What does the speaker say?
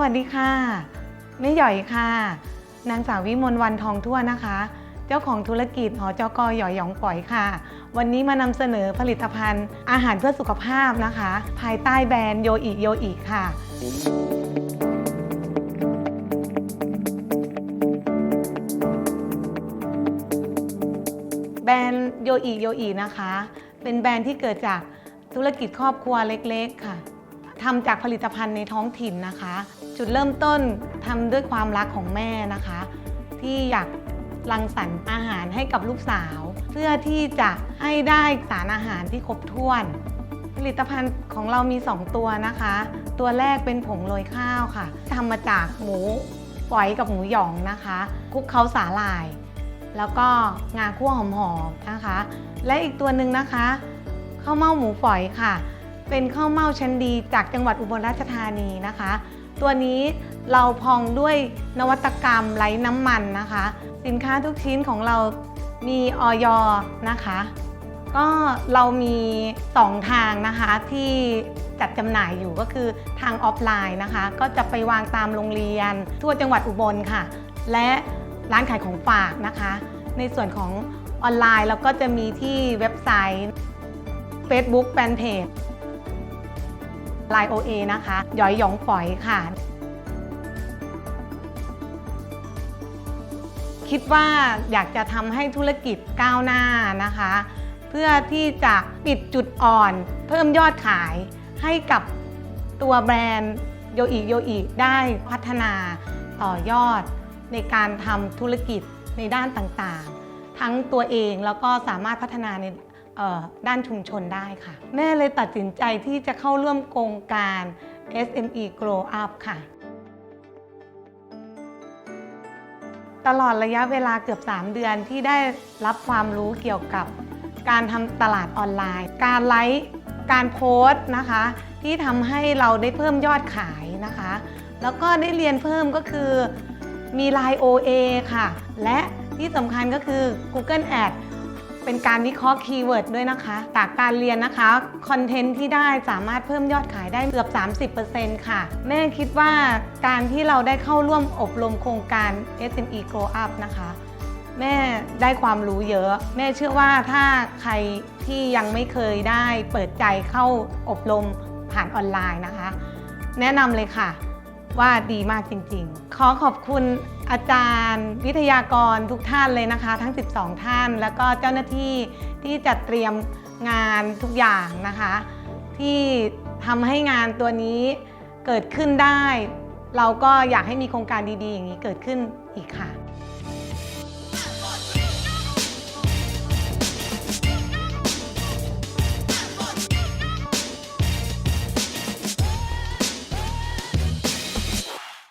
วัสดีค่ะแม่หย่อยค่ะ นางสาววิมลวันทองทั่วนะคะ เจ้าของธุรกิจหอจกหย่อยหยองปล่อยค่ะ วันนี้มานำเสนอผลิตภัณฑ์ อาหารเพื่อสุขภาพนะคะ ภายใต้แบรนด์โยอิโยอิค่ะแบรนด์โยอิโยอินะคะ เป็นแบรนด์ที่เกิดจากธุรกิจครอบครัวเล็ก ๆ ค่ะ ทำจากผลิตภัณฑ์ในท้องถิ่นนะคะ จุดเริ่มต้นทำด้วยความรักของแม่นะคะ ที่อยากรังสรรค์อาหารให้กับลูกสาว เพื่อที่จะให้ได้สารอาหารที่ครบถ้วน ผลิตภัณฑ์ของเรามี 2 ตัวนะคะ ตัวแรกเป็นผงโรยข้าวค่ะทำมาจากหมูฝอยกับหมูหยองนะคะคลุกเคล้าสาหร่าย แล้วก็งาคั่วหอมๆนะคะ และอีกตัวหนึ่งนะคะข้าวเม่าหมูฝอยค่ะ เป็นข้าวเม่าชั้นดีจากจังหวัดอุบลราชธานีนะคะ ตัวนี้เราพองด้วยนวัตกรรมไร้น้ำมันนะคะ สินค้าทุกชิ้นของเรามีออยนะคะ ก็เรามี2ทางนะคะที่จัดจำหน่ายอยู่ก็คือทางออฟไลน์นะคะ ก็จะไปวางตามโรงเรียน ทั่วจังหวัดอุบลค่ะ และร้านขายของฝากนะคะ ในส่วนของออนไลน์เราก็จะมีที่เว็บไซต์ Facebook Fanpage Line OA นะคะหยอยหยองฝอยค่ะ คิดว่าอยากจะทำให้ธุรกิจก้าวหน้านะคะ เพื่อที่จะปิดจุดอ่อน เพิ่มยอดขายให้กับตัวแบรนด์โยอิโยอิได้พัฒนาต่อยอดในการทำธุรกิจในด้านต่างๆ ทั้งตัวเองแล้วก็สามารถพัฒนาใน ด้านชุมชนได้ค่ะ แม่เลยตัดสินใจที่จะเข้าร่วมโครงการ SME Grow Up ค่ะ ตลอดระยะเวลาเกือบ 3 เดือนที่ได้รับความรู้เกี่ยวกับการทำตลาดออนไลน์ การไลฟ์การโพสต์นะคะ ที่ทำให้เราได้เพิ่มยอดขายนะคะ แล้วก็ได้เรียนเพิ่มก็คือมี Line OA ค่ะ และที่สำคัญก็คือ Google Ad เป็นการวิเคราะห์คีย์เวิร์ดด้วยนะคะ จากการเรียนนะคะ คอนเทนต์ที่ได้สามารถเพิ่มยอดขายได้เกือบ 30%ค่ะ แม่คิดว่าการที่เราได้เข้าร่วมอบรมโครงการ SME Grow Up นะคะ แม่ได้ความรู้เยอะ แม่เชื่อว่าถ้าใครที่ยังไม่เคยได้เปิดใจเข้าอบรมผ่านออนไลน์นะคะ แนะนำเลยค่ะว่าดีมากจริงๆ ขอขอบคุณ อาจารย์ วิทยากรทุกท่านเลยนะคะ ทั้ง 12 ท่าน แล้วก็เจ้าหน้าที่ที่จัดเตรียมงานทุกอย่างนะคะ ที่ทำให้งานตัวนี้เกิดขึ้นได้ เราก็อยากให้มีโครงการดีๆ อย่างนี้เกิดขึ้นอีกค่ะ